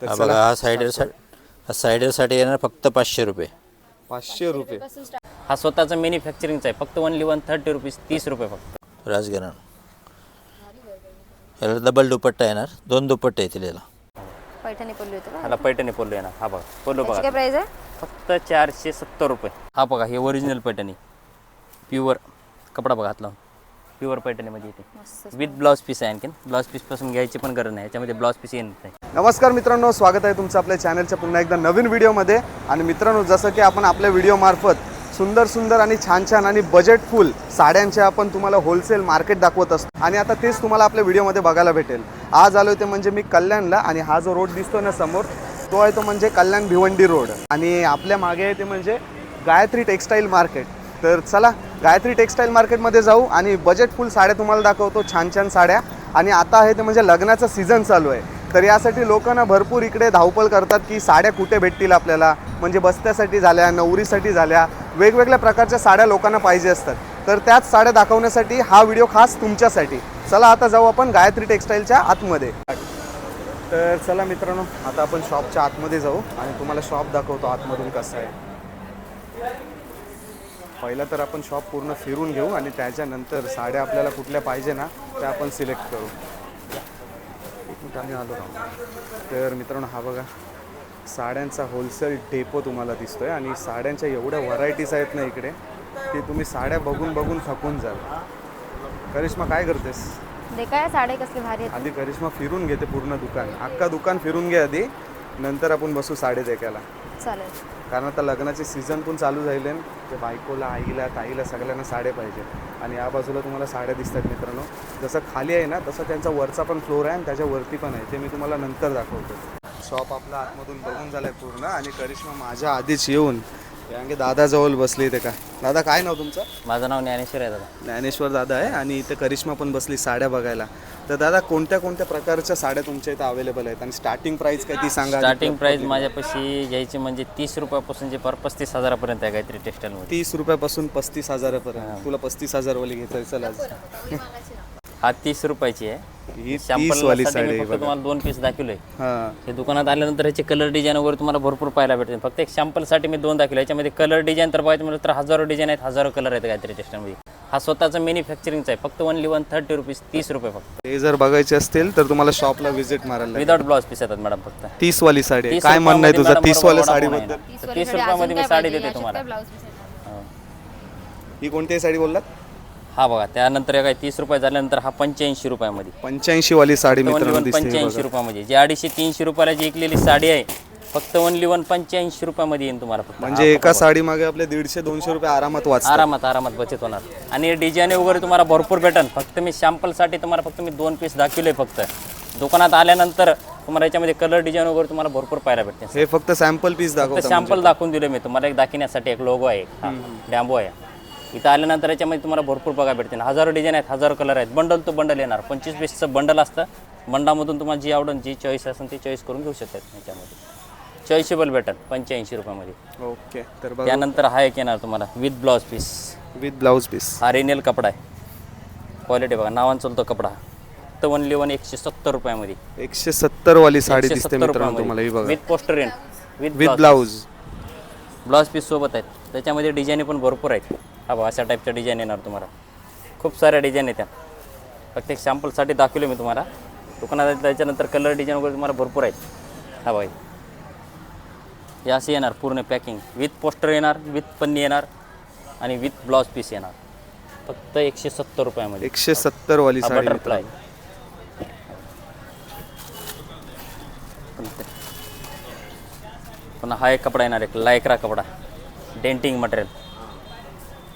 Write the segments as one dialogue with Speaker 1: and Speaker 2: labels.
Speaker 1: तर
Speaker 2: हा
Speaker 1: चला,
Speaker 2: बघा हा सायडरसाठी हा सायडरसाठी येणार फक्त पाचशे रुपये.
Speaker 1: पाचशे रुपये.
Speaker 3: हा स्वतःचा मॅन्युफॅक्चरिंगचा आहे. फक्त ओनली वन थर्टी रुपीज तीस रुपये फक्त.
Speaker 2: राजगिरण याला डबल दुपट्टा येणार. दोन दुपट्टे येतील याला.
Speaker 4: पैठणी का
Speaker 3: ह्याला पैठणी पोलो येणार. हा बघा पोलो
Speaker 4: त्याची
Speaker 3: बघा.
Speaker 4: प्राइस आहे?
Speaker 3: फक्त चारशे सत्तर रुपये. हा बघा हे ओरिजिनल पैठणी. प्युअर कपडा बघा हात लावून. प्युअर पैठणीमध्ये येते. विथ ब्लाऊज पीस आहे आणखीन. ब्लाऊज पीसपासून घ्यायची पण गरज नाही. याच्यामध्ये ब्लाऊज पीस येत नाही.
Speaker 1: नमस्कार मित्रांनो स्वागत आहे तुमचं आपल्या चॅनलच्या पुन्हा एकदा नवीन व्हिडिओमध्ये आणि मित्रांनो जसं की आपण आपल्या व्हिडिओमार्फत सुंदर सुंदर आणि छान छान आणि बजेट फुल साड्यांचे आपण तुम्हाला होलसेल मार्केट दाखवत असतो. आणि आता तेच तुम्हाला आपल्या व्हिडिओमध्ये बघायला भेटेल. आज आलो ते म्हणजे मी कल्याणला आणि हा जो रोड दिसतो ना समोर तो आहे तो म्हणजे कल्याण भिवंडी रोड आणि आपल्या मागे आहे ते म्हणजे गायत्री टेक्स्टाईल मार्केट तर चला गायत्री टेक्स्टाईल मार्केटमध्ये जाऊ आणि बजेट फुल साड्या तुम्हाला दाखवतो छान छान साड्या. आणि आता आहे ते म्हणजे लग्नाचा सीझन चालू आहे. तर यासाठी लोकांना भरपूर इकडे धावपळ करतात की साड्या कुठे भेटतील आपल्याला? म्हणजे बस्त्यासाठी झाल्या नवरीसाठी झाल्या वेगवेगळ्या प्रकारच्या साड्या लोकांना पाहिजे असतात. तर त्याच साड्या दाखवण्यासाठी हा व्हिडिओ खास तुमच्यासाठी. चला आता जाऊ आपण गायत्री टेक्स्टाईलच्या आतमध्ये. तर चला मित्रांनो आता आपण शॉपच्या आतमध्ये जाऊ आणि तुम्हाला शॉप दाखवतो आतमधून कसं आहे. पहिला तर आपण शॉप पूर्ण फिरून घेऊ आणि त्याच्यानंतर साड्या आपल्याला कुठल्या पाहिजे ना त्या आपण सिलेक्ट करू. आम्ही आलो तर मित्रांनो हा बघा. साड्यांचा होलसेल डेपो तुम्हाला दिसतोय आणि साड्यांच्या एवढ्या व्हरायटीज आहेत ना इकडे की तुम्ही साड्या बघून बघून थकून जाल. करिश्मा काय करतेस?
Speaker 4: साडे कसले भारी
Speaker 1: आधी करिश्मा फिरून घेते पूर्ण दुकान. अख्खा दुकान फिरून घे आधी. नंतर आपण बसू साडे देखायला
Speaker 4: चालेल.
Speaker 1: कारण आता लग्नाचे सीझन पण चालू झाले ते बायकोला आईला ताईला सगळ्यांना साड्या पाहिजे. आणि या बाजूला तुम्हाला साड्या दिसतात मित्रांनो. जसं खाली आहे ना तसं त्यांचा वरचा पण फ्लोर आहे आणि त्याच्या वरती पण आहे. ते मी तुम्हाला नंतर दाखवतो. शॉप आपला आतमधून बघून झालाय पूर्ण आणि करिश्मा माझ्या आधीच येऊन कारण की दादाजवळ बसली ते का? दादा काय नाव तुमचं?
Speaker 3: माझं नाव ज्ञानेश्वर आहे दादा.
Speaker 1: ज्ञानेश्वर दादा आहे आणि इथे करिश्मा पण बसली साड्या बघायला. तर दादा कोणत्या कोणत्या प्रकारच्या साड्या तुमच्या इथे अवेलेबल आहेत? आणि स्टार्टिंग प्राइस काय ती सांगा
Speaker 3: स्टार्टिंग प्राइस माझ्यापाशी घ्यायची म्हणजे तीस रुपयापासून जे पर पस्तीस हजारापर्यंत आहे काहीतरी टेक्स्टाईलमध्ये
Speaker 1: तीस रुपयापासून पस्तीस हजारापर्यंत. तुला पस्तीस हजारवाली घ्यायचं चल
Speaker 3: हा तीस रुपयाची आहे.
Speaker 1: ही तीस वाली
Speaker 3: साठी
Speaker 1: साडी आहे बघा
Speaker 3: तुम्हाला दोन पीस दाखवले
Speaker 1: हा.
Speaker 3: हे दुकानात आल्यानंतर ह्याचे कलर डिझाईन वगैरे तुम्हाला भरपूर पाहायला भेटते फक्त एक सॅम्पलसाठी मी दोन दाखवले याच्यामध्ये कलर डिझाईन तर पाहिजे म्हटलं तर हजारो डिझाईन आहेत हजारो कलर आहेत काहीतरी टेक्स्टाईलमध्ये हा स्वतःचा मॅन्युफॅक्चरिंगचा आहे. फक्त ओनली वन थर्टी रुपीज तीस रुपये फक्त.
Speaker 1: ते जर बघायचे असतील तर तुम्हाला शॉपला व्हिजिट मारायला लागेल.
Speaker 3: विदाउट ब्लाउज पीस येतात मॅडम फक्त.
Speaker 1: तीस वाली साडी आहे. काय म्हणणं आहे तुझं तीस साडीबद्दल?
Speaker 3: आहे. ना. तीस रुपयामध्ये मी साडी देते तुम्हाला.
Speaker 4: ब्लाऊज
Speaker 3: हो.
Speaker 1: ही कोणती साडी बोललात?
Speaker 3: हा बघा त्यानंतर काय तीस रुपये झाल्यानंतर हा पंच्याऐंशी रुपयामध्ये.
Speaker 1: पंच्याऐंशी वाली साडी
Speaker 3: ओनली
Speaker 1: मित्रांनो
Speaker 3: वन
Speaker 1: दिसते
Speaker 3: पंच्याऐंशी
Speaker 1: बघा.
Speaker 3: रुपयामध्ये. जे अडीचशे तीनशे रुपयाला जी विकलेली साडी आहे फक्त ओनली वन पंच्याऐंशी रुपयामध्ये येईल तुम्हाला फक्त.
Speaker 1: म्हणजे एका साडी मागे आपले दीडशे दोनशे रुपये आरामात वाचतात.
Speaker 3: आरामात आरामात बचत होणार. आणि डिझाईन वगैरे तुम्हाला भरपूर भेटेल फक्त मी सॅम्पलसाठी तुम्हाला फक्त मी दोन पीस दाखवले फक्त. दुकानात आल्यानंतर तुम्हाला याच्यामध्ये कलर डिझाईन वगैरे तुम्हाला भरपूर पाहायला भेटते
Speaker 1: हे फक्त सॅम्पल पीस दाखवतात
Speaker 3: सॅम्पल दाखवून दिले मी तुम्हाला. एक दाखवण्यासाठी एक लोगो आहे. डॅम्बो आहे. इथं आल्यानंतर याच्यामध्ये तुम्हाला भरपूर बघा भेटतील. हजारो डिझाईन आहेत हजारो कलर आहेत. बंडल तो बंडल येणार. पंचवीस पीसचं बंडल असतं. बंडामधून तुम्हाला जी आवडेल जी चॉईस असेल ती चॉईस करून घेऊ शकतात याच्यामध्ये. चॉईसेबल भेटेल पंच्याऐंशी रुपयामध्ये.
Speaker 1: ओके तर
Speaker 3: त्यानंतर हा एक येणार तुम्हाला with blouse piece
Speaker 1: with blouse piece
Speaker 3: हा रेनियल कपडा आहे. क्वालिटी बघा नावान चालतो कपडा. तर ओनली वन एकशे सत्तर रुपयामध्ये.
Speaker 1: एकशे सत्तर वाली साडी दिसते मित्रांनो तुम्हाला
Speaker 3: with poster
Speaker 1: with blouse
Speaker 3: blouse piece सोबत आहेत. त्याच्यामध्ये डिझाईन पण भरपूर आहेत. हा बघा अशा टाईपच्या डिझाईन येणार तुम्हाला. खूप साऱ्या डिझाईन येत्या. फक्त एक सॅम्पलसाठी दाखवले मी तुम्हाला. दुकानात त्याच्यानंतर कलर डिझाईन वगैरे तुम्हाला भरपूर आहेत. हा बघा. हे असे येणार पूर्ण पॅकिंग विथ पोस्टर येणार विथ पन्नी येणार आणि विथ ब्लाऊज पीस येणार. फक्त एकशे सत्तर रुपयामध्ये.
Speaker 1: एकशे सत्तर वाली साडी
Speaker 3: बटरफ्लाय पुन्हा हा एक कपडा येणार एक लायक्रा कपडा. डेंटिंग मटेरियल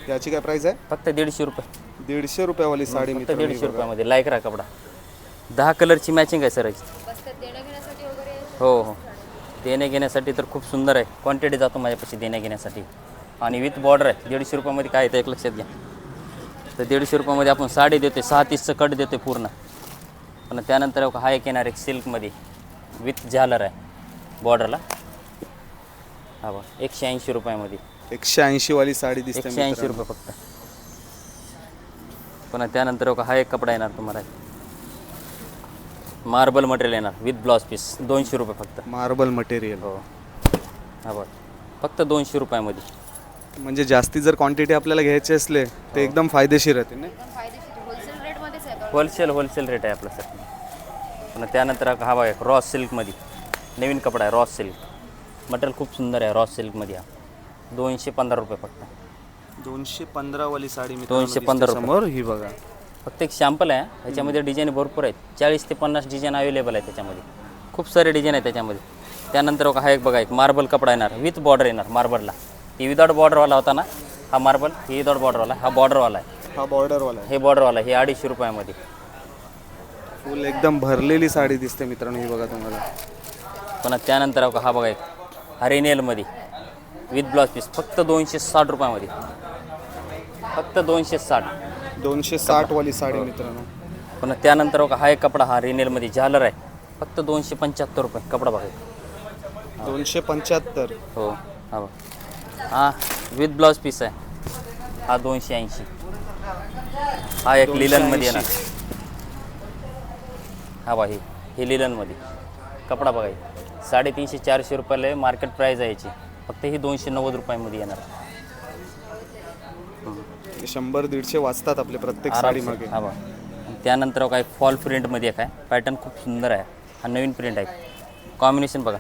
Speaker 1: याची काय प्राइस आहे?
Speaker 3: फक्त दीडशे रुपये.
Speaker 1: दीडशे रुपयावाली साडी
Speaker 3: फक्त
Speaker 1: मित्रांनो
Speaker 3: दीडशे. रुपयामध्ये लायक्रा कपडा. दहा कलरची मॅचिंग आहे सर याची. हो हो. देण्या घेण्यासाठी तर खूप सुंदर आहे. क्वांटिटी जातो माझ्यापाशी देण्या घेण्यासाठी. आणि विथ बॉर्डर आहे. दीडशे रुपयामध्ये काय येतं एक लक्षात घ्या. तर दीडशे रुपयामध्ये आपण साडी देते सहा तीसचं कट देते पूर्ण. पण त्यानंतर हा एक येणार एक सिल्कमध्ये विथ झालर आहे बॉर्डरला हा बघ एकशे ऐंशी रुपयामध्ये.
Speaker 1: एकशे ऐंशी वाली साडी दिसते
Speaker 3: एकशे ऐंशी
Speaker 1: मित्रांनो.
Speaker 3: रुपये फक्त. पुन्हा त्यानंतर बघा हा एक कपडा येणार तुम्हाला. मार्बल मटेरियल येणार विथ ब्लाउज पीस दोनशे रुपये फक्त.
Speaker 1: Marble material.
Speaker 3: हो. हा बघ फक्त दोनशे रुपयामध्ये.
Speaker 1: म्हणजे जास्ती जर क्वांटिटी आपल्याला घ्यायची असले ते एकदम फायदेशीर राहते ना
Speaker 4: होलसेल रेटमध्येच आहे. का?
Speaker 3: होलसेल होलसेल रेट आहे आपला सर. पुन्हा त्यानंतर हा बघा एक रॉस सिल्कमध्ये नवीन कपडा आहे रॉस सिल्क मटेरियल खूप सुंदर आहे रॉस सिल्कमध्ये हा दोनशे पंधरा रुपये फक्त.
Speaker 1: दोनशे पंधरा वाली साडी मी
Speaker 3: दोनशे पंधरा रुपये.
Speaker 1: समोर ही बघा.
Speaker 3: फक्त एक शॅम्पल आहे ह्याच्यामध्ये डिझाईन भरपूर आहेत. चाळीस ते पन्नास डिझाईन अवेलेबल आहे त्याच्यामध्ये. खूप सारे डिझाईन आहे त्याच्यामध्ये. त्यानंतर बघा हा एक बघा एक मार्बल कपडा येणार विथ बॉर्डर येणार मार्बलला ती विदाउट बॉर्डरवाला होता ना हा मार्बल ही विदाउट बॉर्डरवाला हा बॉर्डरवाला आहे.
Speaker 1: हा बॉर्डरवाला
Speaker 3: हे बॉर्डरवाला हे अडीचशे रुपयामध्ये.
Speaker 1: फुल एकदम भरलेली साडी दिसते मित्रांनो ही बघा तुम्हाला.
Speaker 3: पुन्हा त्यानंतर बघा हा बघा एक. हा रेनियलमध्ये विथ ब्लाउज पीस फक्त दोनशे साठ रुपयामध्ये. फक्त दोनशे साठ.
Speaker 1: दोनशे साठ वाली साडी मित्रांनो.
Speaker 3: पुन्हा त्यानंतर बघा हा एक कपडा हा रेनियलमध्ये झालर आहे. फक्त दोनशे पंच्याहत्तर रुपये कपडा बघा.
Speaker 1: दोनशे पंच्याहत्तर.
Speaker 3: हो. हा बघ. हा विथ ब्लाउज पीस आहे. हा दोनशे ऐंशी. हा एक लिलनमध्ये येणार. हा बा हे. हे लिलनमध्ये. कपडा बघा हे. साडेतीनशे चारशे रुपयाला मार्केट प्राईज आहे याची. फक्त ही दोनशे नव्वद रुपयामध्ये येणार.
Speaker 1: शंभर दीडशे वाजतात आपले प्रत्येक साडी. मागे.
Speaker 3: हा बा त्यानंतर काय फॉल प्रिंटमध्ये एक आहे पॅटर्न खूप सुंदर आहे. हा नवीन प्रिंट आहे. कॉम्बिनेशन बघा.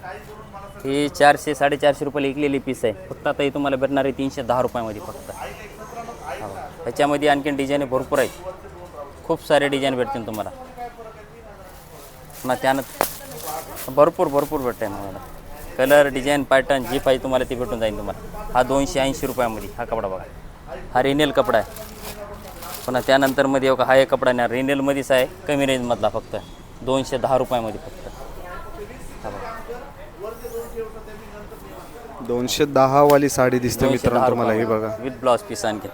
Speaker 3: हे चारशे साडेचारशे रुपयाला विकलेली पीस आहे. फक्त आता हे तुम्हाला भेटणार आहे तीनशे दहा रुपयामध्ये फक्त. हा बघा. ह्याच्यामध्ये आणखीन डिझाईन भरपूर आहेत. खूप सारे डिझाईन भेटतील तुम्हाला. पुन्हा त्यानंतर भरपूर भरपूर भेटतं आहे मला कलर डिझाईन पॅटर्न जी पाहिजे तुम्हाला ती भेटून जाईल तुम्हाला. हा दोनशे ऐंशी रुपयामध्ये हा कपडा बघा. हा रिनेल कपडा आहे. पुन्हा त्यानंतरमध्ये बघा हा एक कपडा नाही रेनेलमध्येच आहे कमी रेंजमधला फक्त. दोनशे दहा रुपयामध्ये फक्त.
Speaker 1: दोनशे दहा वाली साडी दिसते मित्रांनो तुम्हाला ही बघा.
Speaker 3: विथ ब्लाउज पीस आणखी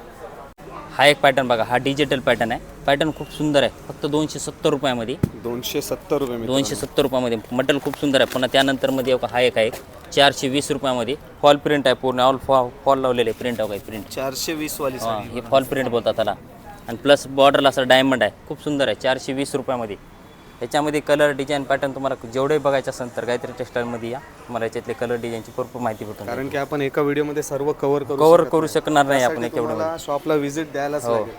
Speaker 3: हा एक पॅटर्न बघा हा डिजिटल पॅटर्न आहे. पॅटर्न खूप सुंदर आहे. फक्त दोनशे सत्तर रुपयामध्ये.
Speaker 1: दोनशे सत्तर रुपये.
Speaker 3: दोनशे सत्तर रुपयामध्ये. मटेरियल खूप सुंदर आहे. पुन्हा त्यानंतरमध्ये हा एक आहे. चारशे वीस रुपयामध्ये. फॉल प्रिंट आहे पूर्ण. ऑल फॉ फॉल लावलेले प्रिंट आहे प्रिंट
Speaker 1: चारशे वीस वाली
Speaker 3: हां हे फॉल प्रिंट बोलतात त्याला. आणि प्लस बॉर्डरला असं डायमंड आहे. खूप सुंदर आहे. चारशे वीस रुपयामध्ये. याच्यामध्ये कलर डिझाईन पॅटर्न तुम्हाला जेवढे बघायचं असेल तर गायत्री टेक्स्टाईलमध्ये या. तुम्हाला याच्यातले कलर डिझाईनची भरपूर माहिती भेटून
Speaker 1: कारण की आपण एका व्हिडिओमध्ये सर्व कव्हर करू
Speaker 3: कव्हर करू शकणार नाही आपण एवढं
Speaker 1: तुम्हाला शॉपला व्हिजिट द्यायलाच
Speaker 3: हो.
Speaker 1: लागेल.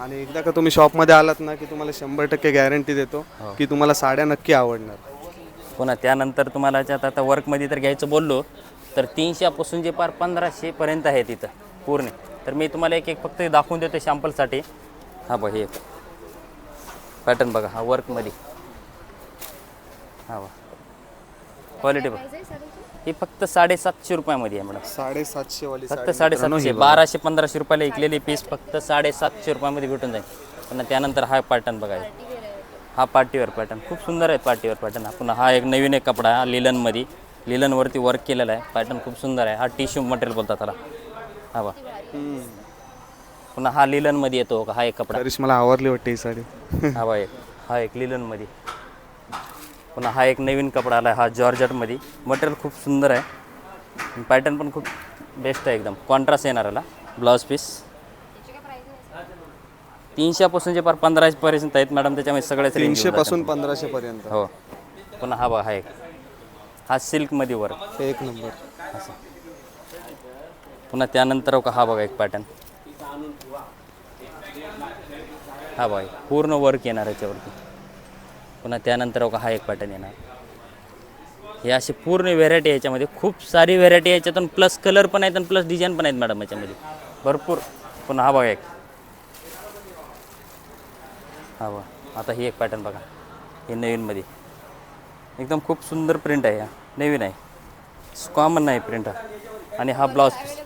Speaker 1: आणि एकदा का तुम्ही शॉपमध्ये आलात ना की तुम्हाला शंभर टक्के गॅरंटी देतो
Speaker 3: हो.
Speaker 1: की तुम्हाला साड्या नक्की आवडणार.
Speaker 3: पुन्हा त्यानंतर तुम्हाला याच्यात आता वर्कमध्ये तर घ्यायचं बोललो तर तीनशेपासून जे पार पंधराशेपर्यंत आहे तिथं पूर्ण. तर मी तुम्हाला एक एक फक्त दाखवून देतो शॅम्पलसाठी हा बघ हे. पॅटर्न बघा हा वर्कमध्ये हा बघ. क्वालिटी बघ. ही फक्त साडेसातशे रुपयामध्ये आहे मॅडम.
Speaker 1: साडेसातशे वाली
Speaker 3: फक्त
Speaker 1: साडी.
Speaker 3: साडेसातशे बाराशे पंधराशे रुपयाला विकलेली पीस फक्त साडेसातशे रुपयामध्ये भेटून जाईल. पुन्हा त्यानंतर हा पॅटर्न बघा. हे. हा पार्टीवेअर पॅटर्न खूप सुंदर आहे पार्टीवेअर पॅटर्न पुन्हा हा एक नवीन एक कपडा आहे हा लिलनमध्ये लिलनवरती वर्क केलेला आहे. पॅटर्न खूप सुंदर आहे. हा टिश्यू मटेरियल बोलतात त्याला. हा बा पुन्हा हा लिलनमध्ये येतो का? हा एक कपडा.
Speaker 1: तरीच मला आवडली वाटते ही साडी.
Speaker 3: हा बा एक. हा एक लिलनमध्ये. पुन्हा हा एक नवीन कपडा आला हा जॉर्जटमध्ये. मटेरियल खूप सुंदर आहे. पॅटर्न पण खूप बेस्ट आहे एकदम. कॉन्ट्रास्ट येणार याला. ब्लाऊज पीस तीनशेपासून जे पार पंधराशेपर्यंत आहेत मॅडम त्याच्यामध्ये सगळ्याच range
Speaker 1: तीनशे
Speaker 3: येऊन जातात.
Speaker 1: पासून पंधराशे पर्यंत
Speaker 3: हो. पुन्हा हा बघा हा एक. हा सिल्कमध्ये वर्क
Speaker 1: एक नंबर.
Speaker 3: पुन्हा त्यानंतर का हा बघा एक पॅटर्न हा बघा पूर्ण वर्क येणार याच्यावरती. पुन्हा त्यानंतर का हा एक पॅटर्न येणार. हे असे पूर्ण व्हेरायटी याच्यामध्ये. खूप सारी व्हेरायटी याच्यातून प्लस कलर पण आहेत आणि प्लस डिझाईन पण आहेत मॅडम याच्यामध्ये. भरपूर. पुन्हा हा बघा एक. हा बघा. आता ही एक पॅटर्न बघा. हे नवीनमध्ये. एकदम खूप सुंदर प्रिंट आहे हा. नवीन आहे. कॉमन नाही प्रिंट हा. आणि हा ब्लाऊज पीस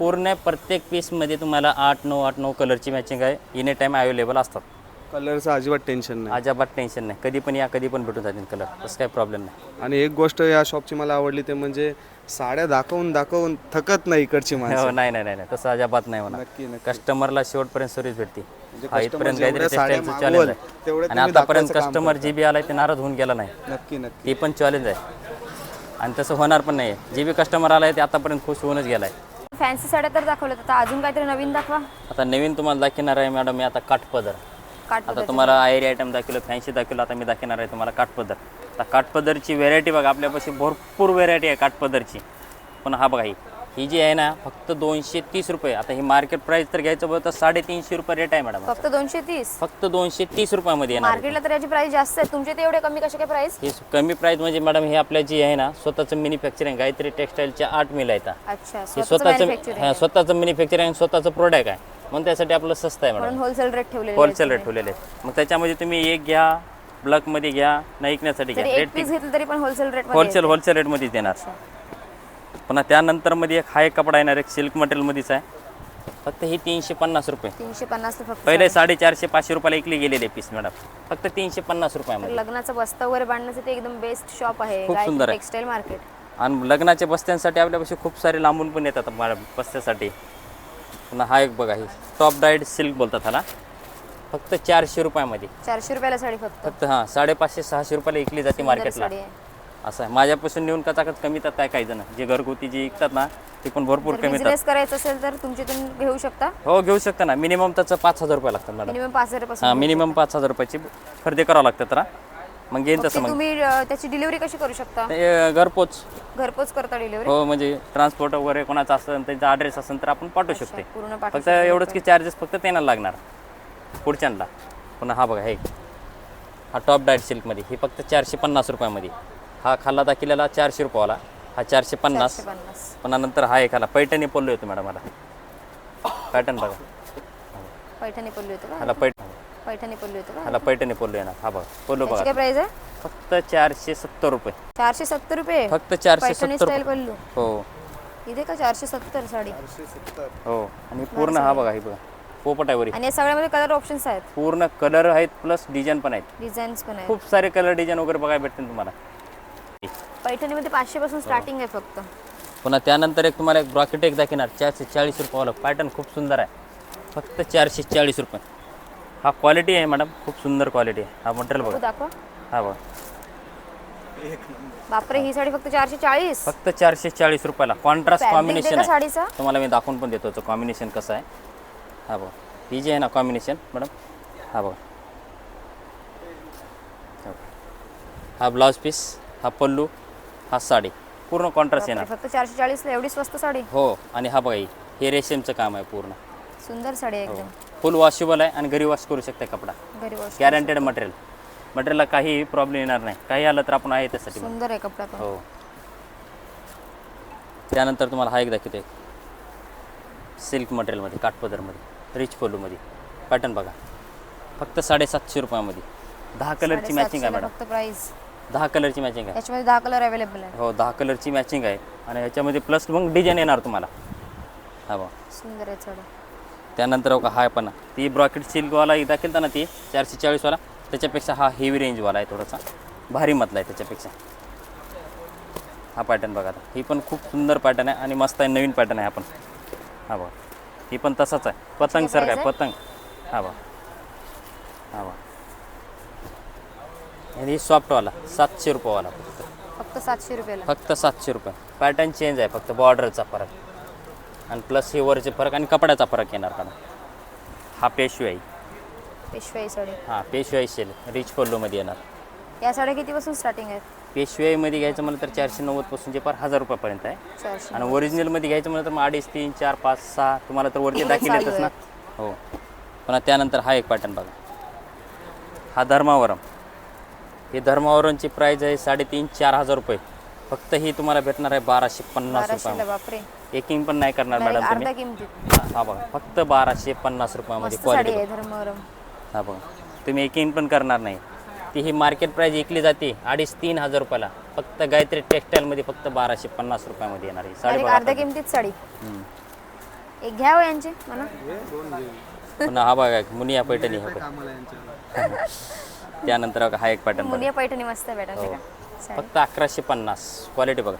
Speaker 3: पूर्ण प्रत्येक पीसमध्ये तुम्हाला आठ नऊ आठ नऊ कलरची मॅचिंग आहे. एनी टाईम अवेलेबल असतात.
Speaker 1: कलरचं अजिबात टेन्शन नाही.
Speaker 3: अजाबात टेन्शन नाही. कधी पण या कधी पण भेटून जातील कलर तसं काही प्रॉब्लेम नाही.
Speaker 1: आणि एक गोष्ट या शॉपची मला आवडली ते म्हणजे साड्या दाखवून दाखवून थकत नाही इकडची
Speaker 3: हो
Speaker 1: माणसं
Speaker 3: नाही नाही नाही नाही. तसं अजाबात नाही
Speaker 1: नक्की नक्की.
Speaker 3: कस्टमरला शेवटपर्यंत सर्व्हिस भेटते हा
Speaker 1: customer
Speaker 3: इथपर्यंत
Speaker 1: जेवढ्या
Speaker 3: काहीतरी
Speaker 1: साड्या मागवल,
Speaker 3: आहे
Speaker 1: तेवढ्या
Speaker 3: आणि
Speaker 1: तुम्ही
Speaker 3: आतापर्यंत
Speaker 1: दाखवायचं काम
Speaker 3: कस्टमर जे बी आलाय ते नाराज होऊन गेला नाही.
Speaker 1: नक्की नक्की.
Speaker 3: ते पण चॅलेंज आहे. आणि तसं होणार पण नाही जे बी कस्टमर आलाय ते आतापर्यंत खुश होऊनच गेला आहे
Speaker 4: फॅन्सी साड्या तर दाखवल्यात. आता अजून काहीतरी नवीन दाखवा.
Speaker 3: आता नवीन तुम्हाला दाखवणार आहे मॅडम मी आता काठपदर. आता तुम्हाला आयरी आयटम दाखवलं फॅन्सी दाखवलं आता मी दाखवणार आहे तुम्हाला काठपदर. आता काठपदरची व्हेरायटी बघा आपल्यापाशी भरपूर व्हेरायटी आहे काठपदरची. पण हा बघा ही. ही जी आहे ना फक्त दोनशे तीस रुपये. आता ही मार्केट प्राइस तर घ्यायचं बोलतं तर साडेतीनशे रुपये रेट आहे मॅडम
Speaker 4: फक्त दोनशे तीस?
Speaker 3: फक्त दोनशे तीस रुपयामध्ये येणार आहे.
Speaker 4: मार्केटला तर याची प्राइस जास्त आहे. तुमचे ते एवढे कमी कसे काय प्राइस
Speaker 3: हे कमी प्राइस म्हणजे मॅडम हे आपल्या जी आहे ना स्वतःचं मॅन्युफॅक्चरिंग गायत्री टेक्सटाईलच्या आठ मिल आहेत.
Speaker 4: अच्छा
Speaker 3: हे
Speaker 4: स्वतःचं
Speaker 3: स्वतःचं हा, मॅन्युफॅक्चरिंग स्वतःचं प्रोडक्ट आहे. म्हणून त्यासाठी आपलं स्वस्त आहे मॅडम
Speaker 4: म्हणून होलसेल रेट ठेवलेले
Speaker 3: होलसेल रेट ठेवलेले आहेत. मग त्याच्यामध्ये तुम्ही एक घ्या ब्लॉकमध्ये घ्या न ऐकण्यासाठी घ्या.
Speaker 4: तरी एक
Speaker 3: रेट
Speaker 4: पीस घेतलं तरी पण होलसेल रेट
Speaker 3: होलसेल होलसेल रेटमध्येच देणार. पुन्हा त्यानंतरमध्ये एक हा एक कपडा येणार एक सिल्क मटेरियलमध्येच आहे. फक्त ही तीनशे पन्नास रुपये.
Speaker 4: तीनशे पन्नास फक्त
Speaker 3: पहिले साडेचारशे पाचशे रुपयाला इकली गेलेले पीस मॅडम फक्त तीनशे पन्नास रुपयामध्ये.
Speaker 4: लग्नाचं बस्ता वगैरे बांधण्यासाठी एकदम बेस्ट शॉप आहे.
Speaker 3: खूप सुंदर आहे.
Speaker 4: टेक्सटाईल मार्केट
Speaker 3: आणि लग्नाच्या बस्त्यांसाठी आपल्यापाशी खूप सारे लांबून पण येतात मॅडम बस्त्यासाठी. पुन्हा हा एक बघा ही टॉप डाईट सिल्क बोलतात ह्याला. फक्त चारशे रुपयामध्ये.
Speaker 4: चारशे रुपयाला साडी फक्त.
Speaker 3: फक्त हां साडेपाचशे सहाशे रुपयाला इकली जाते
Speaker 4: सुंदर
Speaker 3: मार्केटला
Speaker 4: साडी आहे.
Speaker 3: असं आहे. माझ्यापासून नेऊन कचाकच कमी येतात काय काही जण. जे घरगुती जे विकतात ना ते पण भरपूर कमी येतात.
Speaker 4: करायचं असेल तर तुमच्यातून घेऊ शकता?
Speaker 3: हो घेऊ शकता ना. मिनिमम त्याचं पाच हजार रुपये लागतात मॅडम
Speaker 4: मिनिमम पाच हजारापासून
Speaker 3: हां मिनिमम पाच हजार रुपयाची खरेदी करावं लागतं तर मग
Speaker 4: ते
Speaker 3: तसं मग.
Speaker 4: तुम्ही अं, त्याची डिलिव्हरी कशी करू शकता?
Speaker 3: ते, अं, घरपोच.
Speaker 4: घरपोच करता डिलिव्हरी
Speaker 3: हो म्हणजे ट्रान्सपोर्ट वगैरे कोणाचा असेल त्यांचा ॲड्रेस असेल तर आपण पाठवू शकते.
Speaker 4: पूर्ण पाठवू
Speaker 3: फक्त एवढंच की चार्जेस फक्त त्यांना लागणार. पुढच्यांना. पुन्हा हा बघा हे. हा टॉप डायट सिल्कमध्ये ही फक्त चारशे पन्नास रुपयामध्ये. हा खाल्ला दाखिलेला चारशे रुपयावाला. हा चारशे पन्नास.
Speaker 4: पन्नास.
Speaker 3: पुन्हा नंतर हा एक आला पैठणी पोल्लो येतो मॅडम मला पॅटर्न बघा.
Speaker 4: पैठणी का?
Speaker 3: ह्याला पैठ
Speaker 4: पैठणी पल्लू येतो का?
Speaker 3: ह्याला पैठणी पोल्लो येणार हा बघा. पोल्लो
Speaker 4: त्याची
Speaker 3: बघा.
Speaker 4: काय प्राइस आहे?
Speaker 3: फक्त चारशे सत्तर रुपये.
Speaker 4: चारशे सत्तर रुपये?
Speaker 3: फक्त चारशे
Speaker 4: पैठणी
Speaker 3: सत्तर
Speaker 4: स्टाईल
Speaker 3: रुपये
Speaker 4: पल्लू
Speaker 3: हो.
Speaker 4: इथे का चारशे सत्तर साडी?
Speaker 3: हो. आणि पूर्ण हा बघा ही बघा. पोपट आहे वरी.
Speaker 4: आणि या सगळ्यामध्ये कलर ऑप्शन्स आहेत?
Speaker 3: पूर्ण कलर आहेत प्लस डिझाईन पण आहेत.
Speaker 4: डिझाईन्स पण आहेत.
Speaker 3: खूप सारे कलर डिझाईन वगैरे बघायला भेटतील तुम्हाला.
Speaker 4: पैठणीमध्ये पाचशे पासून स्टार्टिंग आहे फक्त.
Speaker 3: पुन्हा त्यानंतर एक तुम्हाला एक ब्रॉकेट एक दाखवणार. चारशे चाळीस रुपयावाला पॅटर्न खूप सुंदर आहे. फक्त चारशे चाळीस रुपये. हा क्वालिटी आहे मॅडम खूप सुंदर क्वालिटी आहे. हा मटेरियल
Speaker 4: बघू. दाखवा.
Speaker 3: हा बघा.
Speaker 4: बापरे ही साडी फक्त चारशे चाळीस?
Speaker 3: फक्त चारशे चाळीस रुपयाला. कॉन्ट्रास्ट कॉम्बिनेशन आहे.
Speaker 4: साडीचा?
Speaker 3: तुम्हाला मी दाखवून पण देतो कॉम्बिनेशन कसं आहे. हा बघा. ही जी आहे ना कॉम्बिनेशन मॅडम हा बघा. हा. हा ब्लाऊज पीस हा पल्लू हा साडी. पूर्ण कॉन्ट्रास्ट येणार.
Speaker 4: फक्त चारशे चाळीसला एवढी स्वस्त साडी?
Speaker 3: हो आणि हा बघा ही रेशमचं काम आहे पूर्ण.
Speaker 4: सुंदर साडी आहे
Speaker 3: हो.
Speaker 4: एकदम.
Speaker 3: फुल वॉशेबल आहे आणि घरी वॉश करू शकता कपडा.
Speaker 4: घरी वॉश
Speaker 3: गॅरंटेड मटेरियल मटेरियलला काही प्रॉब्लेम येणार नाही. काही आलं तर आपण आहे त्यासाठी
Speaker 4: सुंदर आहे कपडा
Speaker 3: हो. त्यानंतर तुम्हाला हा एक दाखवतो. सिल्क मटेरियलमध्ये काठपदरमध्ये रिच पोलूमध्ये पॅटर्न बघा. फक्त साडेसातशे रुपयामध्ये. दहा कलरची मॅचिंग आहे मॅडम
Speaker 4: फक्त प्राइस
Speaker 3: दहा कलरची मॅचिंग आहे.
Speaker 4: याच्यामध्ये दहा कलर अवेलेबल आहे
Speaker 3: हो दहा कलरची मॅचिंग आहे. आणि ह्याच्यामध्ये प्लस मग डिझाईन येणार तुम्हाला. हा बघा.
Speaker 4: सुंदर आहे साडी
Speaker 3: त्यानंतर बघा हा पण ती ब्रॉकेट सिल्कवाला एकदा केलता ना ती चारशे चाळीसवाला त्याच्यापेक्षा हा हेवी रेंजवाला आहे थोडासा. भारी मतला आहे त्याच्यापेक्षा. हा पॅटर्न बघा आता. ही पण खूप सुंदर पॅटर्न आहे आणि मस्त आहे नवीन पॅटर्न आहे हा पण. हा बघा. ही पण तसाच आहे. पतंग सारखा आहे? पतंग. हा बघा. हा बघा. आणि ही सॉफ्टवाला सातशे रुपयावाला फक्त.
Speaker 4: फक्त सातशे रुपयाला?
Speaker 3: फक्त सातशे रुपये. पॅटर्न चेंज आहे फक्त बॉर्डरचा फरक. आणि प्लस हे वरचे फरक आणि कपड्याचा फरक येणार का हा पेशवी आहे.
Speaker 4: पेशवाई साडी.
Speaker 3: हां पेशवाई शेल रिच पल्लोमध्ये येणार.
Speaker 4: या साड्या कितीपासून स्टार्टिंग आहेत?
Speaker 3: पेशवाईमध्ये घ्यायचं म्हणलं तर चारशे नव्वदपासून जे पार हजार रुपयापर्यंत आहे.
Speaker 4: चारशे
Speaker 3: आणि ओरिजिनलमध्ये घ्यायचं म्हणलं तर मग अडीच तीन चार पाच सहा तुम्हाला तर वरती दाखल येतच ना. हो. पुन्हा त्यानंतर हा एक पॅटर्न बघा. हा धर्मावरम. हे धर्मावरमची प्राईज आहे साडेतीन चार हजार रुपये. फक्त ही तुम्हाला भेटणार आहे बाराशे पन्नास
Speaker 4: बाराशेला
Speaker 3: रुपये
Speaker 4: बापरे.
Speaker 3: एकिंग पण नाही करणार मॅडम तुम्ही.
Speaker 4: किमतीत.
Speaker 3: हा- बघा फक्त बाराशे पन्नास रुपयामध्ये
Speaker 4: मस्त साडी
Speaker 3: क्वालिटी
Speaker 4: आहे धर्मवरम.
Speaker 3: हा बघा तुम्ही एकिंग पण करणार नाही. ती ही मार्केट प्राईस विकली जाते अडीच तीन हजार रुपयाला. फक्त गायत्री टेक्सटाईलमध्ये फक्त बाराशे पन्नास रुपयामध्ये येणार ही साडी
Speaker 4: डायरेक्ट अर्ध्या किमतीत साडी. एक घ्या हो यांची म्हणा.
Speaker 3: पुन्हा हा बघा एक मुनिया पैठणी हा बघा. त्यानंतर हा एक पॅटर्न
Speaker 4: मुनिया पैठणी मस्त आहे
Speaker 3: हो. फक्त अकराशे पन्नास. क्वालिटी बघा.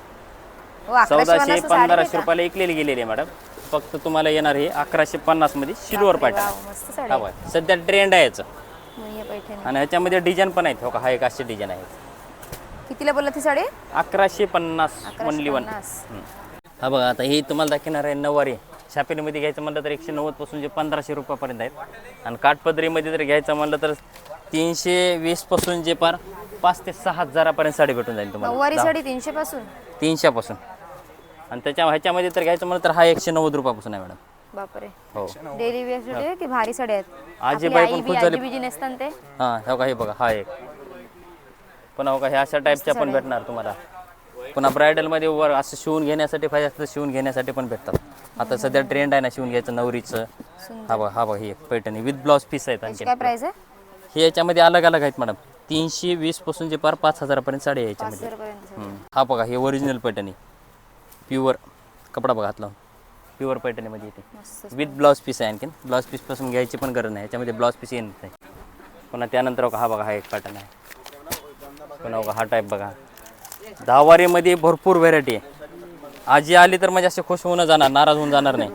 Speaker 4: हो
Speaker 3: चौदाशे पंधराशे. रुपयाला विकलेली गेलेली आहे मॅडम फक्त तुम्हाला येणार हे अकराशे पन्नासमध्ये सिल्वर पॅटर्न
Speaker 4: वाव, मस्त साडी. आहे.
Speaker 3: बघा. सध्या ट्रेंड आहे याचं.
Speaker 4: मुनिया पैठणी.
Speaker 3: आणि ह्याच्यामध्ये डिझाईन पण आहेत. हो का हा एक अशी डिझाईन आहे.
Speaker 4: कितीला बोलला ती साडी?
Speaker 3: अकराशे पन्नास ओनली वन
Speaker 4: पन्नास.
Speaker 3: हा बघा आता ही तुम्हाला दाखवणार आहे नऊवारी. छापेलीमध्ये घ्यायचं म्हणलं तर एकशे नव्वदपासून जे पंधराशे रुपयापर्यंत आहेत. आणि काठपदरीमध्ये जर घ्यायचं म्हणलं तर तीनशे वीसपासून जे पार पाच ते सहा हजारापर्यंत साडी भेटून जाईल तुम्हाला.
Speaker 4: नऊवारी
Speaker 3: दहा-
Speaker 4: साडी तीनशे पासून?
Speaker 3: तीनशेपासून. आणि त्याच्या ह्याच्यामध्ये तर घ्यायचं म्हणलं तर हा एकशे नव्वद रुपयापासून आहे मॅडम.
Speaker 4: बापरे.
Speaker 3: हो.
Speaker 4: डेली वेअर की भारी साडी आहेत?
Speaker 3: आजीबाई
Speaker 4: आपली
Speaker 3: पण
Speaker 4: आई
Speaker 3: खुश
Speaker 4: बी-
Speaker 3: झाली.
Speaker 4: आजी बिजी नेसतात ते?
Speaker 3: हां हो का? हे बघा हा एक. पुन्हा हो का हे अशा टाईपच्या पण भेटणार तुम्हाला. पुन्हा ब्रायडलमध्ये वर असं शिवून घेण्यासाठी पाहिजे असतं शिवून घेण्यासाठी पण भेटतात. आता सध्या ट्रेंड आहे ना शिवून घ्यायचं नवरीचं. हा बघा हा बघा ही एक पैठणी. विथ ब्लाउज पीस आहेत आणखी
Speaker 4: काय प्राइस आहे?
Speaker 3: हे याच्यामध्ये अलग अलग आहेत मॅडम तीनशे वीसपासून जे पार पाच हजारापर्यंत साडी आहे याच्यामध्ये. हम्म. हा बघा हे ओरिजिनल पैठणी. प्युअर कपडा बघा हात लावून. प्युअर पैठणीमध्ये येते.
Speaker 4: मस्त
Speaker 3: विथ ब्लाउज पीस आहे आणखीन. ब्लाउज पीसपासून घ्यायची पण गरज नाही. याच्यामध्ये ब्लाउज पीस येत नाही. पुन्हा त्यानंतर बघा हा बघा हा एक पॅटर्न आहे. पुन्हा बघा हा टाईप बघा. दहावारीमध्ये भरपूर व्हेरायटी आहे. आजी आली तर म्हणजे असे खुश होऊन जाणार नाराज होऊन जाणार नाही.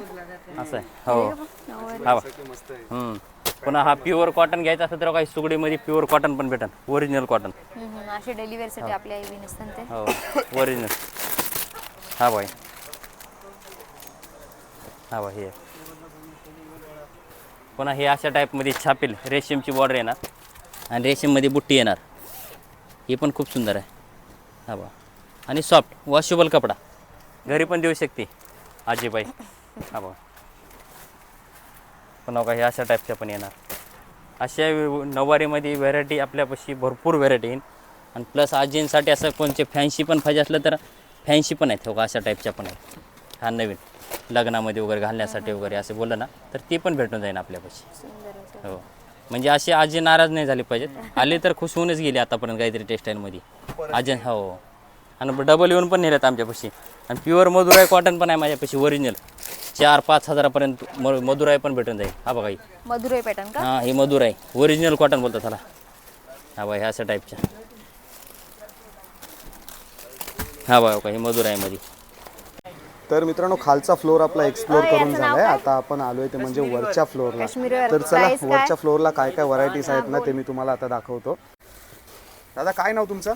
Speaker 3: असं आहे. हो. हा बघा. हम्म. पुन्हा हा प्युअर कॉटन घ्यायचा असेल तर काही सुगडीमध्ये प्युअर कॉटन पण भेटन. Original cotton.
Speaker 4: असे डेली वेअरसाठी आपली आई बी नेसतात ते.
Speaker 3: हो ओरिजिनल हा बाई. हा बाई हे. पुन्हा हे अशा टाईपमध्ये छापेल. रेशीमची बॉर्डर येणार. आणि रेशीममध्ये बुट्टी येणार. ही पण खूप सुंदर आहे. हा बा. आणि सॉफ्ट वॉशेबल कपडा. घरी पण देऊ शकते. आजीबाई. हा बा. पुन्हा काही अशा टाईपच्या पण येणार. अशा नऊवारीमध्ये व्हेरायटी आपल्यापाशी भरपूर व्हेरायटी येईल आणि प्लस आजींसाठी असं कोणते फॅन्सी पण पाहिजे असलं तर फॅन्सी पण आहेत हो का अशा टाईपच्या पण आहेत. हा नवीन लग्नामध्ये वगैरे घालण्यासाठी वगैरे असं बोललं ना तर ती पण भेटून जाईल आपल्यापाशी. हो. म्हणजे अशी आजी नाराज नाही झाली पाहिजेत. आले तर खुश होऊनच गेले आतापर्यंत काहीतरी टेक्स्टाईलमध्ये आजी हो. आणि डबल येऊन पण नेल्यात आमच्यापाशी. आणि प्युअर मधुराई कॉटन पण आहे माझ्यापाशी ओरिजिनल चार पाच हजारापर्यंत म मधुराई पण भेटून जाईल. हा बघा ही.
Speaker 4: मधुराई पॅटर्न का?
Speaker 3: हां हे मधुराई. ओरिजिनल कॉटन बोलतात त्याला. हा बघा ह्या अशा टाईपच्या हा बघा बघा, हे मधुराईमध्ये
Speaker 1: तर मित्रांनो खालचा फ्लोर आपला एक्सप्लोर करून झालाय? आता आपण आलोय ते म्हणजे वरच्या फ्लोअरला
Speaker 4: काश्मीरवर.
Speaker 1: तर चला
Speaker 4: Price काय?
Speaker 1: वरच्या फ्लोअरला काय काय व्हरायटीज आहेत ना ते मी तुम्हाला आता दाखवतो. दादा काय नाव तुमचं?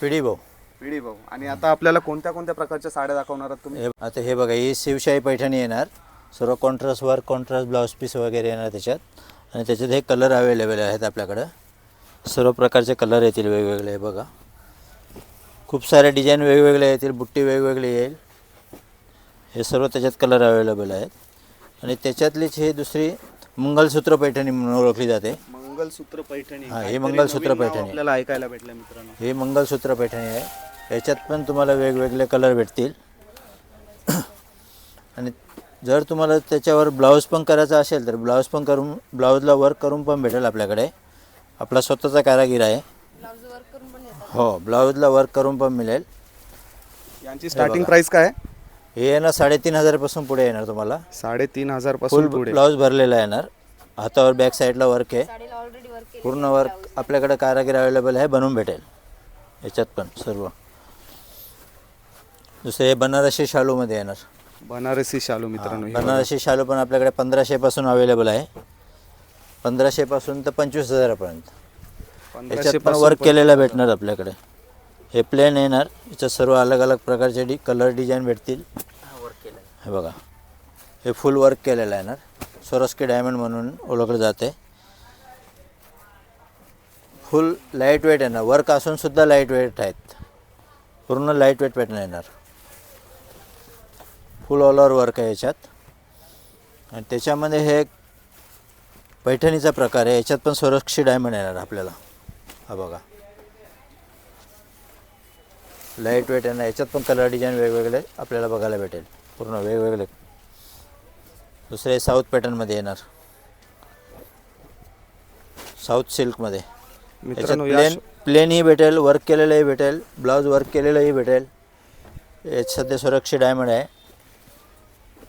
Speaker 2: पिढी भाऊ.
Speaker 1: पिढी भाऊ. आणि आता आपल्याला कोणत्या कोणत्या प्रकारच्या साड्या दाखवणार आहात तुम्ही?
Speaker 2: हे आता हे बघा ही शिवशाही पैठणी येणार. सर्व contrast work contrast blouse piece वगैरे येणार त्याच्यात. आणि त्याच्यात हे कलर अवेलेबल आहेत आपल्याकडं. सर्व प्रकारचे कलर येतील वेगवेगळे हे बघा. खूप सारे डिझाईन वेगवेगळे येतील बुट्टी वेगवेगळी येईल. हे सर्व त्याच्यात कलर अवेलेबल आहेत. आणि त्याच्यातलीच ही दुसरी मंगलसूत्र पैठणी म्हणून ओळखली जाते.
Speaker 1: मंगलसूत्र पैठणी.
Speaker 2: हा, हे
Speaker 1: काहीतरी
Speaker 2: मंगलसूत्र
Speaker 1: नवीन नाव
Speaker 2: पैठणी.
Speaker 1: आपल्याला ऐकायला भेटलं मित्रांनो.
Speaker 2: हे मंगलसूत्र पैठणी आहे. याच्यात पण तुम्हाला वेगवेगळे कलर भेटतील. आणि जर तुम्हाला त्याच्यावर ब्लाऊज पण करायचा असेल तर ब्लाऊज पण करून ब्लाऊजला वर्क करून पण भेटेल आपल्याकडे. आपला स्वतःचा कारागीर आहे. हो ब्लाऊजला वर्क करून पण मिळेल.
Speaker 1: यांची स्टार्टिंग प्राइस काय? आहे
Speaker 2: हे येणार साडेतीन हजारपासून पुढे येणार तुम्हाला.
Speaker 1: साडेतीन हजारपासून
Speaker 2: फुल
Speaker 1: पुढे.
Speaker 2: ब्लाऊज भरलेला येणार. हातावर बॅक साईडला वर्क आहे.
Speaker 4: साडीला ऑलरेडी वर्क केलं
Speaker 2: पूर्ण वर्क आपल्याकडे कारागीर अवेलेबल आहे बनवून भेटेल. याच्यात पण सर्व. दुसरे हे बनारसी शालूमध्ये येणार.
Speaker 1: बनारसी शालू मित्रांनो
Speaker 2: बनारसी शालू पण आपल्याकडे पंधराशेपासून अवेलेबल आहे. पंधराशेपासून तर पंचवीस हजारापर्यंत. याच्यात
Speaker 1: 1500
Speaker 2: पण
Speaker 1: पासून
Speaker 2: वर्क केलेलं भेटणार आपल्याकडे. हे प्लेन येणार. याच्यात सर्व अलग अलग प्रकारचे डी कलर डिझाईन भेटतील. हे बघा. हे फुल वर्क केलेलं येणार. सोरस्की डायमंड म्हणून ओळखलं जाते. फुल लाइट वेट येणार वर्क असूनसुद्धा लाइट वेट आहेत. पूर्ण लाइट वेट पॅटर्न येणार. फुल ऑल ओवर वर्क आहे याच्यात. आणि त्याच्यामध्ये हे एक पैठणीचा प्रकार आहे याच्यात पण सोरक्षी डायमंड येणार आपल्याला. हा बघा. लाइट वेट येणार याच्यात पण कलर डिझाईन वेगवेगळे आपल्याला बघायला भेटेल. पूर्ण वेगवेगळे. दुसरे साऊथ पॅटर्नमध्ये येणार. साऊथ सिल्कमध्ये. याच्यात प्लेन प्लेनही भेटेल वर्क केलेलंही भेटेल ब्लाऊज वर्क केलेलंही भेटेल. यात सध्या सुरक्षित डायमंड आहे.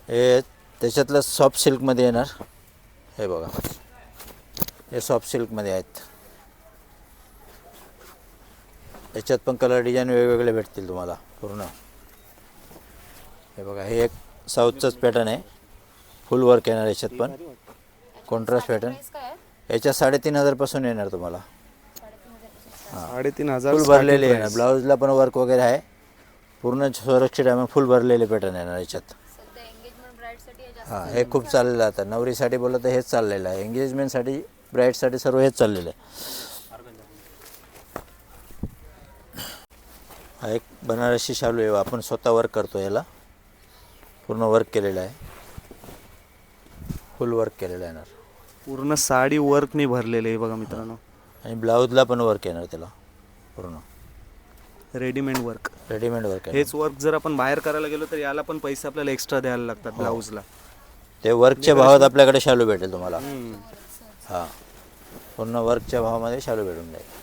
Speaker 2: हे त्याच्यातलं सॉफ्ट सिल्कमध्ये येणार. हे बघा. हे सॉफ्ट सिल्कमध्ये आहेत. याच्यात पण कलर डिझाईन वेगवेगळे भेटतील तुम्हाला पूर्ण. हे बघा हे एक साऊथचंच पॅटर्न आहे. फुल वर्क येणार याच्यात पण. Contrast pattern? याच्यात साडेतीन हजारपासून येणार तुम्हाला.
Speaker 1: साडेतीन हजार.
Speaker 2: फुल भरलेले येणार. ब्लाऊजला पण वर्क वगैरे आहे. पूर्ण सुरक्षित आहे फुल भरलेले पॅटर्न येणार याच्यात. हां हे खूप चाललेलं आहे आता. नवरीसाठी बोललं तर हेच चाललेलं आहे. एंगेजमेंटसाठी ब्राईडसाठी सर्व हेच चाललेलं आहे. हा एक बनारसी शालू आहे. आपण स्वतः वर्क करतो याला. पूर्ण वर्क केलेलं आहे. फुल वर्क केलेलं आहे येणार.
Speaker 1: पूर्ण साडी वर्कने भरलेले आहे बघा मित्रांनो.
Speaker 2: आणि ब्लाऊजला पण वर्क येणार त्याला पूर्ण.
Speaker 1: रेडीमेड वर्क
Speaker 2: रेडीमेड वर्क आहे.
Speaker 1: हेच वर्क जर आपण बाहेर करायला गेलो तर याला पण पैसे आपल्याला एक्स्ट्रा द्यायला लागतात ब्लाऊजला
Speaker 2: ते वर्कच्या भावात आपल्याकडे शालू भेटेल तुम्हाला. हां. पूर्ण वर्कच्या भावामध्ये शालू भेटून जाईल.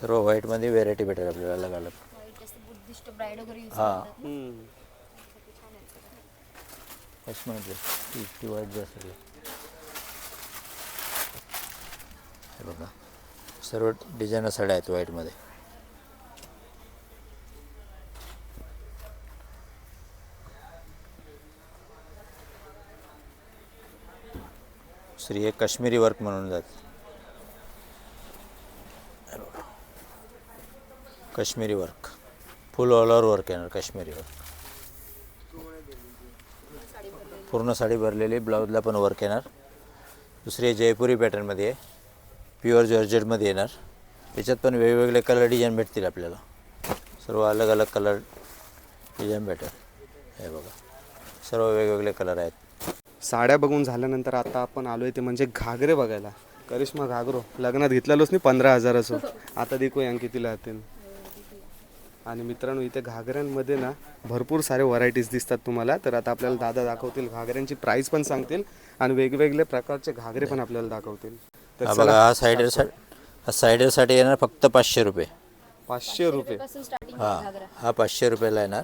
Speaker 2: सर्व व्हाईटमध्ये व्हेरायटी भेटेल आपल्याला अलग अलग
Speaker 4: बुद्धिस्ट ब्राईड वगैरे use
Speaker 2: हां कश्मीरचे म्हणजे ती ती व्हाईट जास्त आहे. हे बघा. सर्व डिझायनर साड्या आहेत व्हाईटमध्ये श्री हे काश्मीरी वर्क म्हणून जात. Kashmiri work full all over work येणार काश्मीरी वर्क पूर्ण साडी भरलेली ब्लाऊजला पण वर्क येणार. दुसरी जयपुरी पॅटर्नमध्ये आहे. प्युअर जॉर्जेटमध्ये येणार. त्याच्यात पण वेगवेगळे कलर डिझाईन भेटतील आपल्याला. सर्व अलग अलग कलर डिझाईन भेटेल. हे बघा. सर्व वेगवेगळे कलर आहेत.
Speaker 1: साड्या बघून झाल्यानंतर आता आपण आलो आहे ते म्हणजे घागरे बघायला. करिश्मा घागरो. लग्नात घेतलेलोच नाही पंधरा हजाराचं. आता देखू यांकितीला कितीला आणि मित्रांनो इथे घागऱ्यांमध्ये ना भरपूर सारे व्हरायटीज दिसतात तुम्हाला. तर आता आपल्याला दादा दाखवतील घागऱ्यांची प्राइस पण सांगतील आणि वेगवेगळे प्रकारचे घागरे पण आपल्याला दाखवतील. तर
Speaker 2: हा
Speaker 1: चला,
Speaker 2: बघा हा सायडर हा सायडरसाठी येणार फक्त पाचशे रुपये.
Speaker 1: पाचशे रुपये.
Speaker 2: हा हा पाचशे रुपयाला येणार.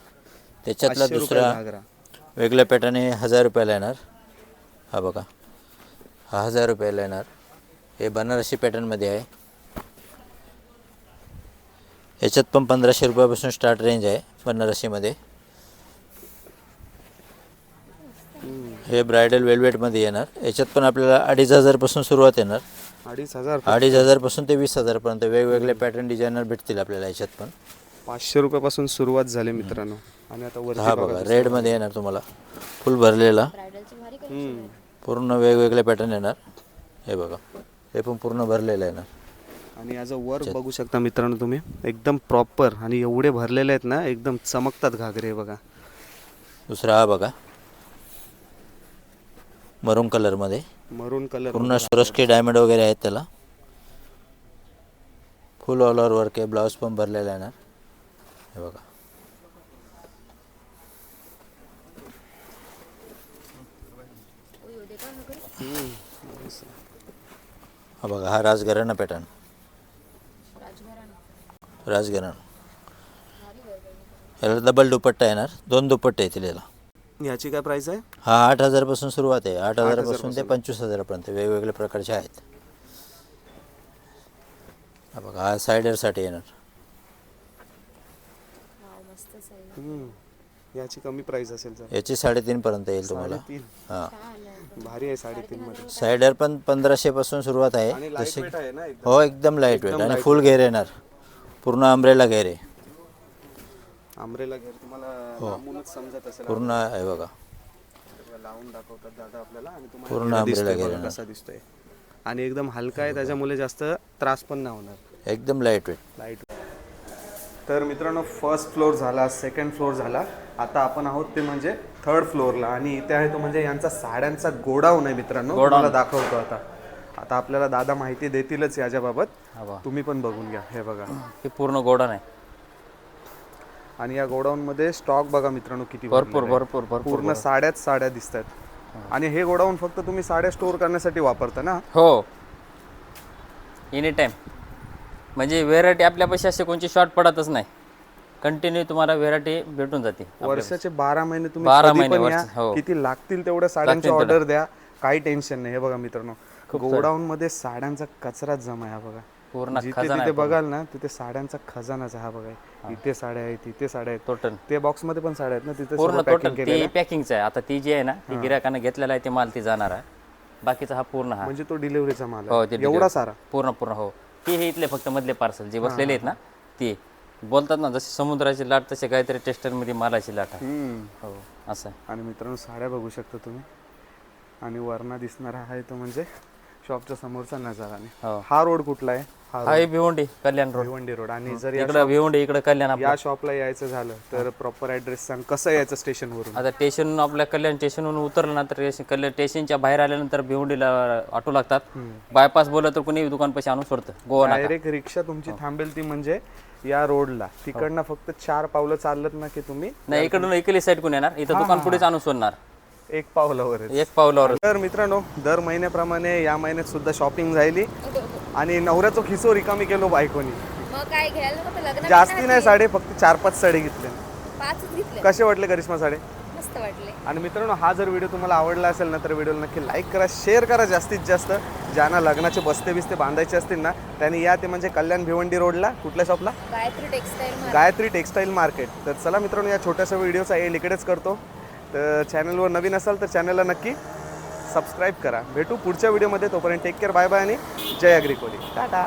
Speaker 2: त्याच्यातला दुसरा
Speaker 1: घागरा.
Speaker 2: वेगळ्या पॅटर्न हे हजार रुपयाला येणार. हा बघा हा हजार रुपयाला येणार. हे बनारसी पॅटर्नमध्ये आहे. याच्यात पण पंधराशे रुपयापासून स्टार्ट रेंज आहे बनारसीमध्ये हे ब्रायडल वेल्वेटमध्ये येणार. याच्यात पण आपल्याला अडीच हजारपासून सुरुवात येणार.
Speaker 1: अडीच हजार
Speaker 2: अडीच हजारपासून ते वीस हजारपर्यंत वेगवेगळे पॅटर्न डिझायनर भेटतील आपल्याला याच्यात पण.
Speaker 1: पाचशे रुपयापासून सुरुवात झाली मित्रांनो. आणि आता वरती
Speaker 2: हा
Speaker 1: बघा
Speaker 2: रेडमध्ये येणार तुम्हाला. फुल भरलेला. पूर्ण वेगवेगळे पॅटर्न येणार. हे बघा हे पण पूर्ण भरलेलं येणार
Speaker 1: आणि याचं वर्क बघू शकता मित्रांनो तुम्ही एकदम प्रॉपर आणि एवढे भरलेले आहेत ना एकदम चमकतात घागरे बघा.
Speaker 2: दुसरा हा बघा. मरून कलरमध्ये
Speaker 1: मरून कलर
Speaker 2: पूर्ण सुरस्की डायमंड वगैरे आहेत त्याला. फुल ऑल ओव्हर वर्क आहे ब्लाऊज पण भरलेला येणार हे बघा. हा बघा हा राजघराणा पॅटर्न राजघराणा. याला डबल दुपट्टा येणार. दोन दुपट्टे येतील याला.
Speaker 1: याची काय प्राइस आहे?
Speaker 2: हा आठ हजारपासून सुरुवात आहे. आठ हजारापासून ते पंचवीस हजारापर्यंत वेगवेगळ्या प्रकारचे आहेत. हा बघा हा सायडरसाठी येणार.
Speaker 4: मस्तच आहे
Speaker 1: हम्म. याची कमी प्राइस असेल
Speaker 2: याची साडेतीनपर्यंत येईल तुम्हाला.
Speaker 1: तीन
Speaker 2: हां.
Speaker 1: भारी आहे साडेतीन मध्ये.
Speaker 2: सायडर पण पंधराशेपासून सुरुवात आहे.
Speaker 1: आणि
Speaker 2: जसे
Speaker 1: लाइट आहे ना एकदम.
Speaker 2: हो एकदम लाइट वेट आणि फुल घेर येणार. पूर्ण आंब्रेला घेर आहे.
Speaker 1: आंब्रेला घेर तुम्हाला लांबूनच समजत असेल
Speaker 2: पूर्ण आहे बघा.
Speaker 1: लावून दाखवतात दादा आपल्याला आणि
Speaker 2: पूर्ण
Speaker 1: तुम्हाला
Speaker 2: umbrella
Speaker 1: दिसतोय
Speaker 2: घेर
Speaker 1: बघा
Speaker 2: येणार.
Speaker 1: कसा दिसतोय. आणि एकदम हलका आहे त्याच्यामुळे जास्त त्रास पण नाही होणार.
Speaker 2: एकदम लाइट वेट
Speaker 1: लाइट तर मित्रांनो फर्स्ट फ्लोअर झाला सेकंड फ्लोअर झाला. आता आपण आहोत ते म्हणजे थर्ड फ्लोअरला आणि इथे आहे तो म्हणजे यांचा साड्यांचा गोडाऊन आहे मित्रांनो. तुम्हाला दाखवतो आता. आता आपल्याला दादा माहिती देतीलच याच्याबाबत. तुम्ही पण बघून घ्या हे बघा.
Speaker 3: हे पूर्ण गोडाऊन आहे.
Speaker 1: आणि या गोडाऊन मध्ये स्टॉक बघा मित्रांनो किती
Speaker 3: भरपूर. भरपूर भरपूर
Speaker 1: पूर्ण साड्याच साड्या दिसतात आणि हे गोडाऊन फक्त तुम्ही साड्या स्टोअर करण्यासाठी वापरता ना?
Speaker 3: हो. एनी टाईम म्हणजे व्हेरायटी आपल्यापाशी असे कोणची शॉर्ट पडतच नाही. कंटिन्यू तुम्हाला व्हेरायटी भेटून जाते
Speaker 1: वर्षाचे बारा महिने तुम्ही
Speaker 3: बारा महिने हो.
Speaker 1: किती लागतील तेवढ्या साड्यांची ऑर्डर द्या. काही टेन्शन नाही. हे बघा मित्रांनो. गोडाऊन मध्ये साड्यांचा कचराच जमा आहे हा बघा.
Speaker 3: पूर्ण
Speaker 1: जिथे तिथे बघाल ना तिथे साड्यांचा खजानाच हा बघा. इथे साड्या आहेत इथे साड्या आहेत.
Speaker 3: टोटल
Speaker 1: ते बॉक्समध्ये पण साड्या आहेत ना तिथे
Speaker 3: पूर्ण टोटल. पॅकिंगचं आहे. आता ती जी आहे ना ती गिराकानं घेतलेला आहे ते माल ती जाणार आहे. बाकीचा हा पूर्ण हा.
Speaker 1: म्हणजे तो डिलिव्हरीचा माल
Speaker 3: हो
Speaker 1: एवढा. सारा?
Speaker 3: पूर्ण पूर्ण हो. ती हे इथले फक्त मधले पार्सल जे बसलेले आहेत ना ती. बोलतात ना जसे समुद्राची लाट तसे काहीतरी टेस्टरमध्ये मालाची लाट. हो असं
Speaker 1: आणि मित्रांनो साड्या बघू शकता तुम्ही. आणि वरना दिसणारा आहे तो म्हणजे शॉपच्या समोरचा नजारा आणि
Speaker 3: हो.
Speaker 1: हा रोड कुठला आहे? हा
Speaker 3: हा हे भिवंडी कल्याण रोड.
Speaker 1: भिवंडी रोड. आणि जर या
Speaker 3: इकडं भिवंडी इकडं कल्याण आपलं.
Speaker 1: या शॉपला यायचं झालं तर प्रॉपर ऍड्रेस सांग. कसं यायचं स्टेशनवरून
Speaker 3: आता स्टेशन आपल्या कल्याण स्टेशनवरून उतरलं ना तर स्टेशन- कल्याण स्टेशनच्या बाहेर आल्यानंतर भिवंडीला ऑटो लागतात. बायपास बोललं तर कुणी दुकान पैसे आणून सोडतं. गोवा नाका.
Speaker 1: डायरेक्ट रिक्षा तुमची थांबेल ती म्हणजे या रोडला तिकडनं फक्त चार पावलं चालत ना की तुम्ही
Speaker 3: नाही इकडून इकडली साईड कोण येणार? इथं दुकान पुढेच आणून सोडणार.
Speaker 1: एक पावलावर
Speaker 3: एक पावलावर
Speaker 1: तर मित्रांनो दर महिन्याप्रमाणे या महिन्यात सुद्धा शॉपिंग झाली. आणि नवऱ्याचं खिसो रिकामी केलो बायकोनी
Speaker 4: मग काय घ्यायला नको लग्न
Speaker 1: जास्ती नाही साडे फक्त चार पाच साडे
Speaker 4: घेतले.
Speaker 1: कसे वाटले करिश्मा साडे?
Speaker 4: मस्त वाटले.
Speaker 1: आणि मित्रांनो हा जर व्हिडिओ तुम्हाला आवडला असेल ना तर व्हिडिओला नक्की लाईक करा शेअर करा जास्तीत जास्त. ज्यांना लग्नाचे बस्ते बिस्ते बांधायचे असतील ना त्यांनी या ते म्हणजे कल्याण भिवंडी रोडला कुठल्या शॉपला
Speaker 4: Gayatri textile
Speaker 1: Gayatri textile market तर चला मित्रांनो या छोट्याशा व्हिडिओचा एल इकडेच करतो. तर चॅनलवर नवीन असाल तर चॅनलला नक्की सबस्क्राईब करा. भेटू पुढच्या व्हिडिओमध्ये तोपर्यंत टेक केअर बाय बाय आणि जय अग्रिकोली टाटा.